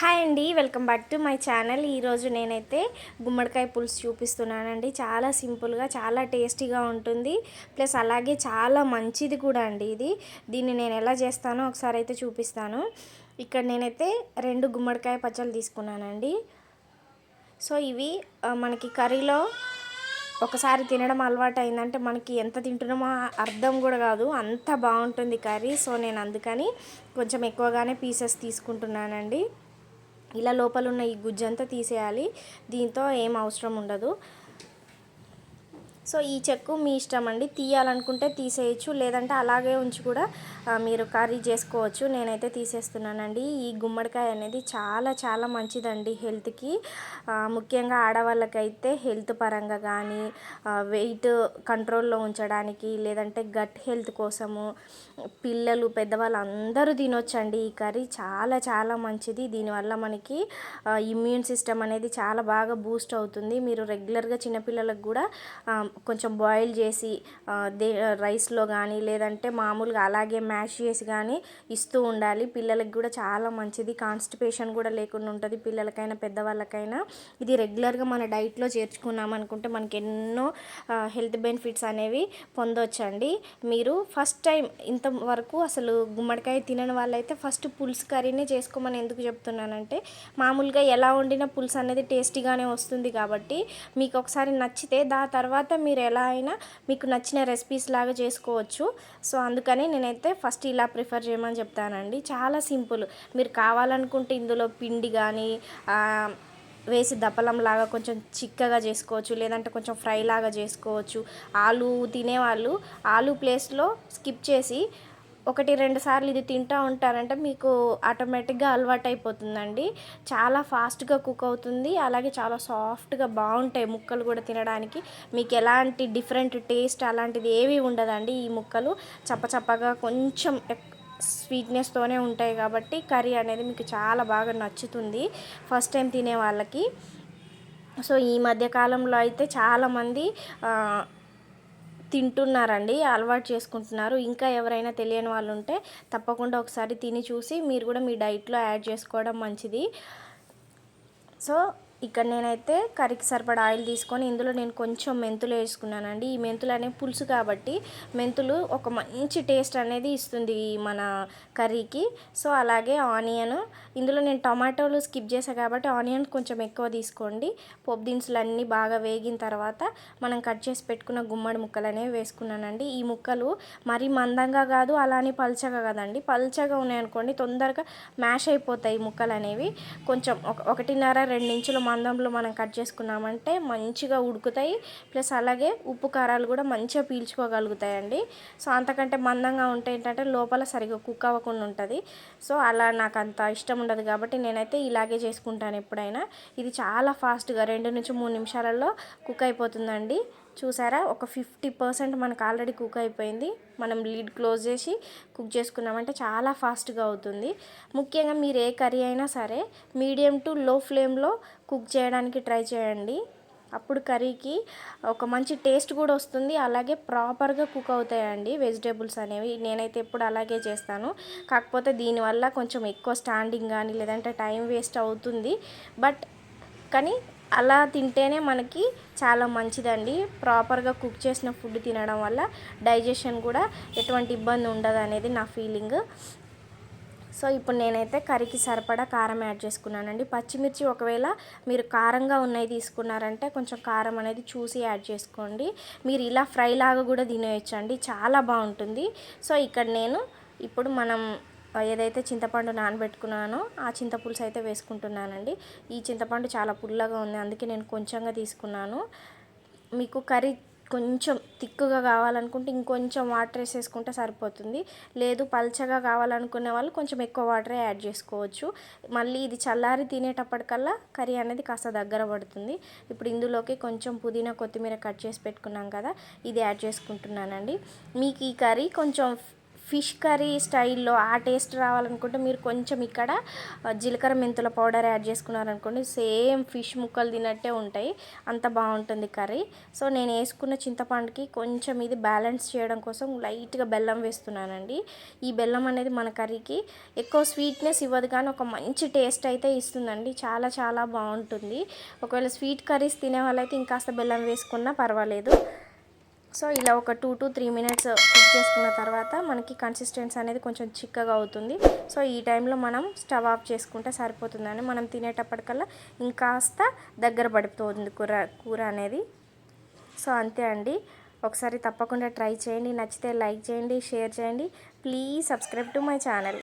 Hi అండి welcome back to my channel. ఈరోజు నేనైతే గుమ్మడికాయ పులుసు చూపిస్తున్నానండి. చాలా సింపుల్గా చాలా టేస్టీగా ఉంటుంది. ప్లస్ అలాగే చాలా మంచిది కూడా అండి ఇది. దీన్ని నేను ఎలా చేస్తానో ఒకసారి అయితే చూపిస్తాను. ఇక్కడ నేనైతే రెండు గుమ్మడికాయ పచ్చళ్ళు తీసుకున్నానండి. సో ఇవి మనకి కర్రీలో ఒకసారి తినడం అలవాటు అయిందంటే మనకి ఎంత తింటున్నామో అర్థం కూడా కాదు. అంత బాగుంటుంది కర్రీ. సో నేను అందుకని కొంచెం ఎక్కువగానే పీసెస్ తీసుకుంటున్నానండి. ఇలా లోపల ఉన్న ఈ గుజ్జంతా తీసేయాలి. దీంతో ఏం అవసరం ఉండదు. సో ఈ చెక్కు మీ ఇష్టం అండి. తీయాలనుకుంటే తీసేయచ్చు లేదంటే అలాగే ఉంచి కూడా మీరు కర్రీ చేసుకోవచ్చు. నేనైతే తీసేస్తున్నానండి. ఈ గుమ్మడికాయ అనేది చాలా చాలా మంచిదండి హెల్త్కి. ముఖ్యంగా ఆడవాళ్ళకైతే హెల్త్ పరంగా కానీ వెయిట్ కంట్రోల్లో ఉంచడానికి లేదంటే గట్ హెల్త్ కోసము పిల్లలు పెద్దవాళ్ళు అందరూ తినొచ్చండి ఈ కర్రీ. చాలా చాలా మంచిది. దీనివల్ల మనకి ఇమ్యూన్ సిస్టమ్ అనేది చాలా బాగా బూస్ట్ అవుతుంది. మీరు రెగ్యులర్గా చిన్నపిల్లలకు కూడా కొంచెం బాయిల్ చేసి దే రైస్లో కానీ లేదంటే మామూలుగా అలాగే మ్యాష్ చేసి కానీ ఇస్తూ ఉండాలి. పిల్లలకి కూడా చాలా మంచిది. కాన్స్టిపేషన్ కూడా లేకుండా ఉంటుంది పిల్లలకైనా పెద్దవాళ్ళకైనా. ఇది రెగ్యులర్గా మన డైట్లో చేర్చుకున్నాం అనుకుంటే మనకి ఎన్నో హెల్త్ బెనిఫిట్స్ అనేవి పొందొచ్చండి. మీరు ఫస్ట్ టైం ఇంతవరకు అసలు గుమ్మడికాయ తినని వాళ్ళైతే ఫస్ట్ పులుసు కర్రీనే చేసుకోమని ఎందుకు చెప్తున్నానంటే మామూలుగా ఎలా వండిన పులుసు అనేది టేస్టీగానే వస్తుంది కాబట్టి మీకు ఒకసారి నచ్చితే దా తర్వాత మీరు ఎలా అయినా మీకు నచ్చిన రెసిపీస్ లాగా చేసుకోవచ్చు. సో అందుకని నేనైతే ఫస్ట్ ఇలా ప్రిఫర్ చేయమని చెప్తానండి. చాలా సింపుల్ మీరు కావాలనుకుంటే ఇందులో పిండి కానీ వేసి దప్పలం లాగా కొంచెం చిక్కగా చేసుకోవచ్చు. లేదంటే కొంచెం ఫ్రై లాగా చేసుకోవచ్చు. ఆలు తినేవాళ్ళు ఆలు ప్లేస్లో స్కిప్ చేసి ఒకటి రెండు సార్లు ఇది తింటూ ఉంటారంటే మీకు ఆటోమేటిక్గా అలవాటు అయిపోతుందండి చాలా ఫాస్ట్గా కుక్ అవుతుంది. అలాగే చాలా సాఫ్ట్గా బాగుంటాయి ముక్కలు కూడా తినడానికి. మీకు ఎలాంటి డిఫరెంట్ టేస్ట్ అలాంటిది ఏవి ఉండదండి ఈ ముక్కలు. చప్పచప్పగా కొంచెం స్వీట్నెస్తోనే ఉంటాయి కాబట్టి కర్రీ అనేది మీకు చాలా బాగా నచ్చుతుంది ఫస్ట్ టైం తినే వాళ్ళకి. సో ఈ మధ్య కాలంలో అయితే చాలామంది తింటున్నారండి అలవాటు చేసుకుంటున్నారు. ఇంకా ఎవరైనా తెలియని వాళ్ళు ఉంటే తప్పకుండా ఒకసారి తిని చూసి మీరు కూడా మీ డైట్లో యాడ్ చేసుకోవడం మంచిది. సో ఇక్కడ నేనైతే కర్రీకి సరిపడా ఆయిల్ తీసుకొని ఇందులో నేను కొంచెం మెంతులు వేసుకున్నానండి. ఈ మెంతులు అనేవి పులుసు కాబట్టి మెంతులు ఒక మంచి టేస్ట్ అనేది ఇస్తుంది మన కర్రీకి. సో అలాగే ఆనియన్. ఇందులో నేను టమాటోలు స్కిప్ చేశాను కాబట్టి ఆనియన్ కొంచెం ఎక్కువ తీసుకోండి. పోపు దినుసులు అన్నీ బాగా వేగిన తర్వాత మనం కట్ చేసి పెట్టుకున్న గుమ్మడి ముక్కలు అనేవి వేసుకున్నానండి. ఈ ముక్కలు మరీ మందంగా కాదు అలానే పల్చగా కాదండి. పల్చగా ఉన్నాయనుకోండి తొందరగా మ్యాష్ అయిపోతాయి ఈ ముక్కలు అనేవి. కొంచెం ఒక ఒకటిన్నర రెండు ఇంచుల మందంలో మనం కట్ చేసుకున్నామంటే మంచిగా ఉడుకుతాయి. ప్లస్ అలాగే ఉప్పు కారాలు కూడా మంచిగా పీల్చుకోగలుగుతాయండి. సో అంతకంటే మందంగా ఉంటే ఏంటంటే లోపల సరిగ్గా కుక్ అవ్వకుండా ఉంటుంది. సో అలా నాకు అంత ఇష్టం ఉండదు కాబట్టి నేనైతే ఇలాగే చేసుకుంటాను ఎప్పుడైనా. ఇది చాలా ఫాస్ట్గా రెండు నుంచి మూడు నిమిషాలలో కుక్ అయిపోతుందండి. చూసారా? ఒక ఫిఫ్టీ పర్సెంట్ మనకు ఆల్రెడీ కుక్ అయిపోయింది. మనం లీడ్ క్లోజ్ చేసి కుక్ చేసుకున్నామంటే చాలా ఫాస్ట్గా అవుతుంది. ముఖ్యంగా మీరు ఏ కర్రీ అయినా సరే మీడియం టు లో ఫ్లేమ్లో కుక్ చేయడానికి ట్రై చేయండి. అప్పుడు కర్రీకి ఒక మంచి టేస్ట్ కూడా వస్తుంది. అలాగే ప్రాపర్గా కుక్ అవుతాయండి వెజిటేబుల్స్ అనేవి. నేనైతే ఎప్పుడు అలాగే చేస్తాను. కాకపోతే దీనివల్ల కొంచెం ఎక్కువ స్టాండింగ్ కానీ లేదంటే టైం వేస్ట్ అవుతుంది. బట్ కానీ అలా తింటేనే మనకి చాలా మంచిదండి. ప్రాపర్గా కుక్ చేసిన ఫుడ్ తినడం వల్ల డైజెషన్ కూడా ఎటువంటి ఇబ్బంది ఉండదు అనేది నా ఫీలింగ్. సో ఇప్పుడు నేనైతే కర్రీకి సరిపడా కారం యాడ్ చేసుకున్నానండి. పచ్చిమిర్చి ఒకవేళ మీరు కారంగా ఉన్నవి తీసుకున్నారంటే కొంచెం కారం అనేది చూసి యాడ్ చేసుకోండి. మీరు ఇలా ఫ్రై లాగా కూడా తినేయచ్చు అండి చాలా బాగుంటుంది. సో ఇక్కడ నేను ఇప్పుడు మనం ఏదైతే చింతపండు నానబెట్టుకున్నానో ఆ చింతపులుసు అయితే వేసుకుంటున్నానండి. ఈ చింతపండు చాలా పుల్లగా ఉంది అందుకే నేను కొంచెంగా తీసుకున్నాను. మీకు కర్రీ కొంచెం తిక్కుగా కావాలనుకుంటే ఇంకొంచెం వాటర్ వేసేసుకుంటే సరిపోతుంది. లేదు పల్చగా కావాలనుకునే వాళ్ళు కొంచెం ఎక్కువ వాటరే యాడ్ చేసుకోవచ్చు. మళ్ళీ ఇది చల్లారి తినేటప్పటికల్లా కర్రీ అనేది కాస్త దగ్గర పడుతుంది. ఇప్పుడు ఇందులోకి కొంచెం పుదీనా కొత్తిమీర కట్ చేసి పెట్టుకున్నాం కదా ఇది యాడ్ చేసుకుంటున్నానండి. మీకు ఈ కర్రీ కొంచెం ఫిష్ కర్రీ స్టైల్లో ఆ టేస్ట్ రావాలనుకుంటే మీరు కొంచెం ఇక్కడ జీలకర్ర మెంతుల పౌడర్ యాడ్ చేసుకున్నారనుకోండి సేమ్ ఫిష్ ముక్కలు తిన్నట్టే ఉంటాయి అంత బాగుంటుంది కర్రీ. సో నేను వేసుకున్న చింతపండుకి కొంచెం ఇది బ్యాలెన్స్ చేయడం కోసం లైట్గా బెల్లం వేస్తున్నానండి. ఈ బెల్లం అనేది మన కర్రీకి ఎక్కువ స్వీట్నెస్ ఇవ్వదు కానీ ఒక మంచి టేస్ట్ అయితే ఇస్తుందండి. చాలా చాలా బాగుంటుంది. ఒకవేళ స్వీట్ కర్రీస్ తినే వాళ్ళైతే ఇంకాస్త బెల్లం వేసుకున్నా పర్వాలేదు. సో ఇలా ఒక two to three minutes cook చేసుకున్న తర్వాత మనకి కన్సిస్టెన్సీ అనేది కొంచెం చిక్కగా అవుతుంది. సో ఈ టైంలో మనం స్టవ్ ఆఫ్ చేసుకుంటే సరిపోతుందని మనం తినేటప్పటికల్లా ఇంకాస్త దగ్గర పడిపోతుంది కూర కూర అనేది. సో అంతే అండి. ఒకసారి తప్పకుండా ట్రై చేయండి. నచ్చితే లైక్ చేయండి షేర్ చేయండి. Please subscribe to my channel.